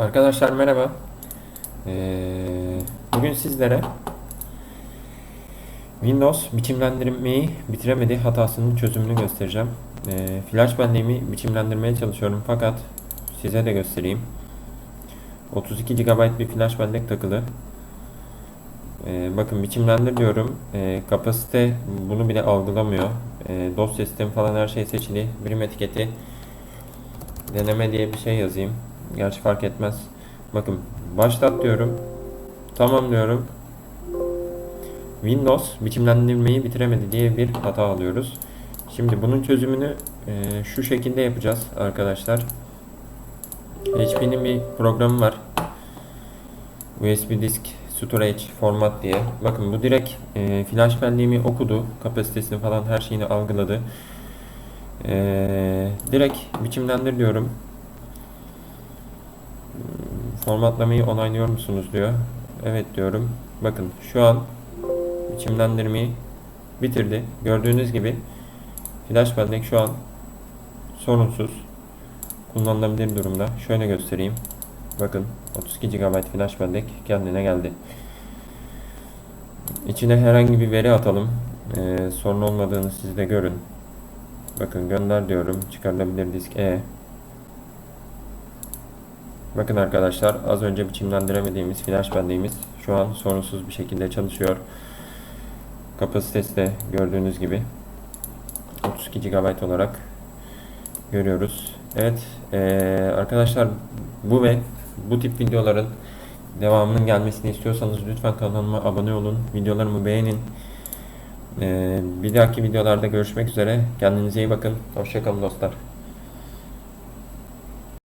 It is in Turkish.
Arkadaşlar merhaba. Ee, bugün sizlere Windows biçimlendirmeyi bitiremedi hatasının çözümünü göstereceğim. Ee, flash belleğimi biçimlendirmeye çalışıyorum fakat size de göstereyim. 32 GB bir flash bellek takılı. Ee, bakın biçimlendir diyorum. Ee, kapasite bunu bile algılamıyor. Ee, dosya sistemi falan her şey seçili. Birim etiketi deneme diye bir şey yazayım. Gerçi fark etmez. Bakın başlat diyorum. Tamam diyorum. Windows biçimlendirmeyi bitiremedi diye bir hata alıyoruz. Şimdi bunun çözümünü e, şu şekilde yapacağız arkadaşlar. HP'nin bir programı var. USB disk storage format diye. Bakın bu direkt e, flash belleğimi okudu. Kapasitesini falan her şeyini algıladı. E, direkt biçimlendir diyorum. Formatlamayı onaylıyor musunuz diyor. Evet diyorum. Bakın şu an biçimlendirmeyi bitirdi. Gördüğünüz gibi flash bellek şu an sorunsuz kullanılabilir durumda. Şöyle göstereyim. Bakın 32 GB flash bellek kendine geldi. İçine herhangi bir veri atalım. Ee, sorun olmadığını siz de görün. Bakın gönder diyorum. Çıkarılabilir disk E. Bakın arkadaşlar az önce biçimlendiremediğimiz flash belleğimiz şu an sorunsuz bir şekilde çalışıyor. Kapasitesi de gördüğünüz gibi 32 GB olarak görüyoruz. Evet eee, arkadaşlar bu ve bu tip videoların devamının gelmesini istiyorsanız lütfen kanalıma abone olun. Videolarımı beğenin. Eee, bir dahaki videolarda görüşmek üzere. Kendinize iyi bakın. Hoşçakalın dostlar.